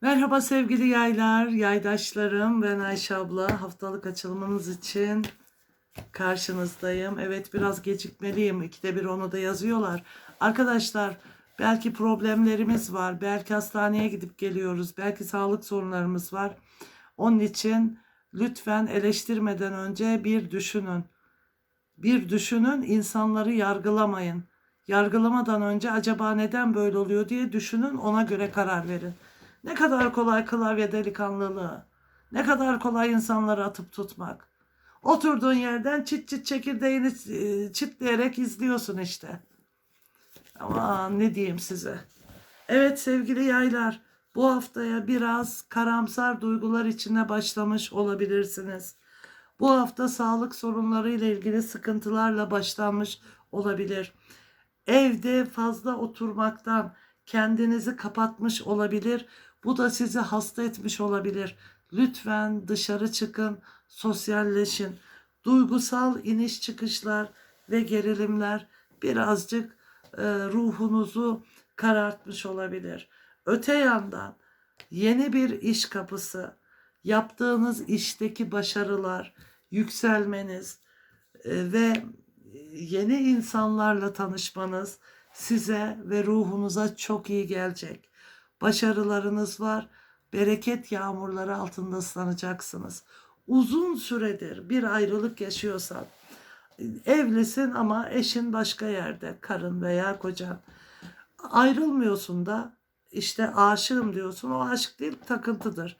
Merhaba sevgili yaylar, yaydaşlarım. Ben Ayşe abla. Haftalık açılımınız için karşınızdayım. Evet biraz gecikmeliyim. İkide bir onu da yazıyorlar. Arkadaşlar belki problemlerimiz var. Belki hastaneye gidip geliyoruz. Belki sağlık sorunlarımız var. Onun için lütfen eleştirmeden önce bir düşünün. Bir düşünün, insanları yargılamayın. Yargılamadan önce acaba neden böyle oluyor diye düşünün, ona göre karar verin. Ne kadar kolay klavye delikanlılığı. Ne kadar kolay insanları atıp tutmak. Oturduğun yerden çit çit çekirdeğini e, çitleyerek izliyorsun işte. Ama ne diyeyim size. Evet sevgili yaylar, bu haftaya biraz karamsar duygular içine başlamış olabilirsiniz. Bu hafta sağlık sorunları ile ilgili sıkıntılarla başlanmış olabilir. Evde fazla oturmaktan kendinizi kapatmış olabilir. Bu da sizi hasta etmiş olabilir. Lütfen dışarı çıkın, sosyalleşin. Duygusal iniş çıkışlar ve gerilimler birazcık e, ruhunuzu karartmış olabilir. Öte yandan yeni bir iş kapısı, yaptığınız işteki başarılar, yükselmeniz e, ve yeni insanlarla tanışmanız size ve ruhunuza çok iyi gelecek. Başarılarınız var. Bereket yağmurları altında ıslanacaksınız. Uzun süredir bir ayrılık yaşıyorsan, evlisin ama eşin başka yerde, karın veya kocan. Ayrılmıyorsun da işte aşığım diyorsun. O aşk değil, takıntıdır.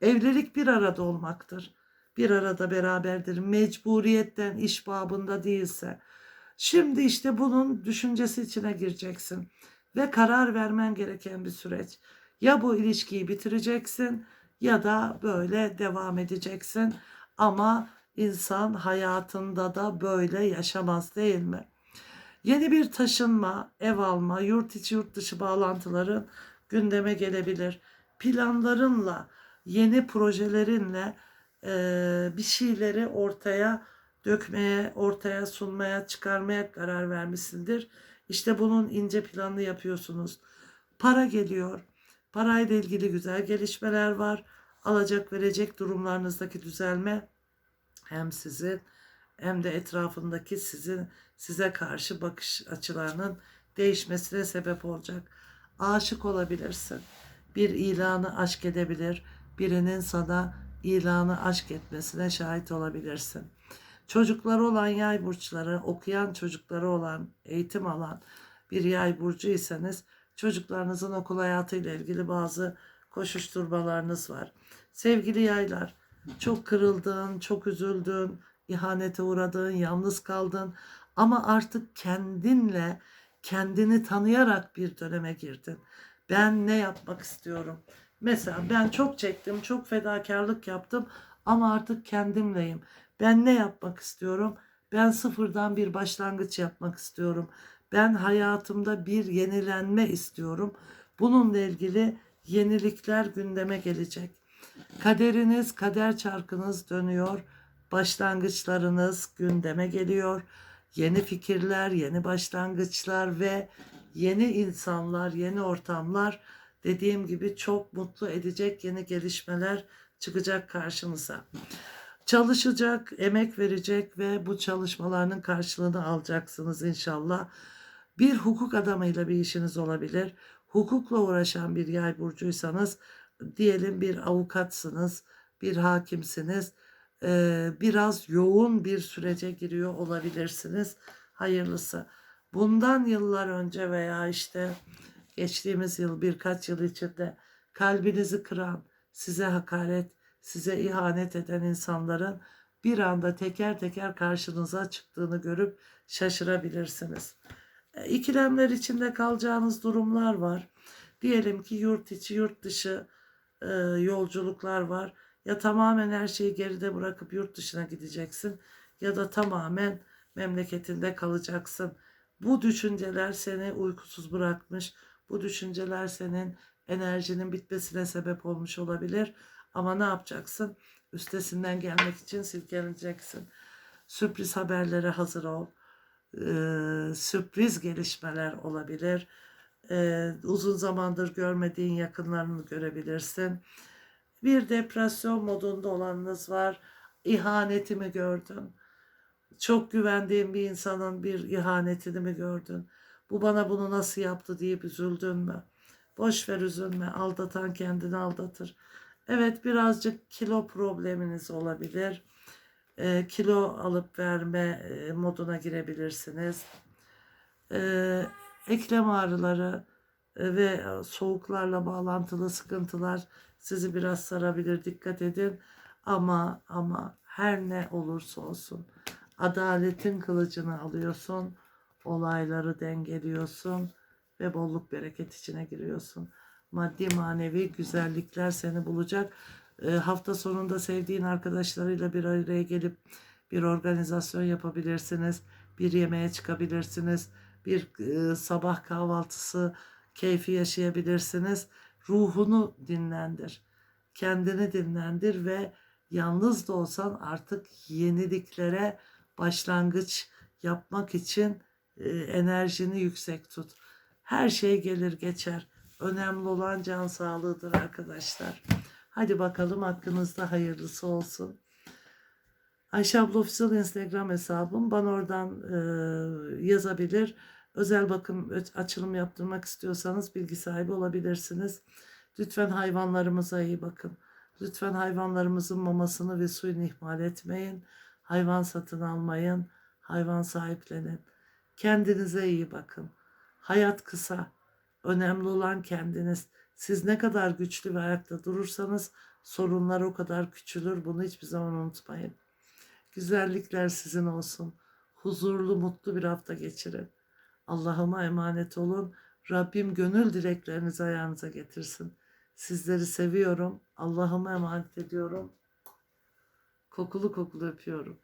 Evlilik bir arada olmaktır. Bir arada beraberdir. Mecburiyetten iş babında değilse. Şimdi işte bunun düşüncesi içine gireceksin ve karar vermen gereken bir süreç. Ya bu ilişkiyi bitireceksin ya da böyle devam edeceksin. Ama insan hayatında da böyle yaşamaz değil mi? Yeni bir taşınma, ev alma, yurt içi yurt dışı bağlantıların gündeme gelebilir. Planlarınla, yeni projelerinle e, bir şeyleri ortaya dökmeye, ortaya sunmaya, çıkarmaya karar vermişsindir. İşte bunun ince planını yapıyorsunuz. Para geliyor. Parayla ilgili güzel gelişmeler var. Alacak verecek durumlarınızdaki düzelme hem sizin hem de etrafındaki sizin size karşı bakış açılarının değişmesine sebep olacak. Aşık olabilirsin. Bir ilanı aşk edebilir. Birinin sana ilanı aşk etmesine şahit olabilirsin. Çocukları olan yay burçları, okuyan çocukları olan, eğitim alan bir yay burcuysanız çocuklarınızın okul hayatıyla ilgili bazı koşuşturmalarınız var. Sevgili yaylar, çok kırıldın, çok üzüldün, ihanete uğradın, yalnız kaldın ama artık kendinle, kendini tanıyarak bir döneme girdin. Ben ne yapmak istiyorum? Mesela ben çok çektim, çok fedakarlık yaptım ama artık kendimleyim. Ben ne yapmak istiyorum? Ben sıfırdan bir başlangıç yapmak istiyorum. Ben hayatımda bir yenilenme istiyorum. Bununla ilgili yenilikler gündeme gelecek. Kaderiniz, kader çarkınız dönüyor. Başlangıçlarınız gündeme geliyor. Yeni fikirler, yeni başlangıçlar ve yeni insanlar, yeni ortamlar dediğim gibi çok mutlu edecek yeni gelişmeler çıkacak karşınıza. Çalışacak, emek verecek ve bu çalışmalarının karşılığını alacaksınız inşallah. Bir hukuk adamıyla bir işiniz olabilir. Hukukla uğraşan bir yay burcuysanız diyelim bir avukatsınız, bir hakimsiniz. Ee, biraz yoğun bir sürece giriyor olabilirsiniz. Hayırlısı. Bundan yıllar önce veya işte geçtiğimiz yıl birkaç yıl içinde kalbinizi kıran, size hakaret, size ihanet eden insanların bir anda teker teker karşınıza çıktığını görüp şaşırabilirsiniz. E, İkilemler içinde kalacağınız durumlar var. Diyelim ki yurt içi yurt dışı e, yolculuklar var. Ya tamamen her şeyi geride bırakıp yurt dışına gideceksin ya da tamamen memleketinde kalacaksın. Bu düşünceler seni uykusuz bırakmış. Bu düşünceler senin enerjinin bitmesine sebep olmuş olabilir. Ama ne yapacaksın? Üstesinden gelmek için silkeleneceksin. Sürpriz haberlere hazır ol. Ee, sürpriz gelişmeler olabilir. Ee, uzun zamandır görmediğin yakınlarını görebilirsin. Bir depresyon modunda olanınız var. İhaneti mi gördün? Çok güvendiğin bir insanın bir ihanetini mi gördün? Bu bana bunu nasıl yaptı deyip üzüldün mü? Boş ver üzülme. Aldatan kendini aldatır. Evet birazcık kilo probleminiz olabilir. Ee, kilo alıp verme e, moduna girebilirsiniz. Ee, eklem ağrıları e, ve soğuklarla bağlantılı sıkıntılar sizi biraz sarabilir. Dikkat edin. Ama ama her ne olursa olsun adaletin kılıcını alıyorsun. Olayları dengeliyorsun ve bolluk bereket içine giriyorsun. Maddi manevi güzellikler seni bulacak. E, hafta sonunda sevdiğin arkadaşlarıyla bir araya gelip bir organizasyon yapabilirsiniz. Bir yemeğe çıkabilirsiniz. Bir e, sabah kahvaltısı keyfi yaşayabilirsiniz. Ruhunu dinlendir. Kendini dinlendir ve yalnız da olsan artık yeniliklere başlangıç yapmak için e, enerjini yüksek tut. Her şey gelir geçer. Önemli olan can sağlığıdır arkadaşlar. Hadi bakalım hakkınızda hayırlısı olsun. Ayşe abla Official Instagram hesabım. Bana oradan e, yazabilir. Özel bakım açılım yaptırmak istiyorsanız bilgi sahibi olabilirsiniz. Lütfen hayvanlarımıza iyi bakın. Lütfen hayvanlarımızın mamasını ve suyunu ihmal etmeyin. Hayvan satın almayın. Hayvan sahiplenin. Kendinize iyi bakın. Hayat kısa. Önemli olan kendiniz. Siz ne kadar güçlü ve ayakta durursanız sorunlar o kadar küçülür. Bunu hiçbir zaman unutmayın. Güzellikler sizin olsun. Huzurlu, mutlu bir hafta geçirin. Allah'ıma emanet olun. Rabbim gönül dileklerinizi ayağınıza getirsin. Sizleri seviyorum. Allah'ıma emanet ediyorum. Kokulu kokulu öpüyorum.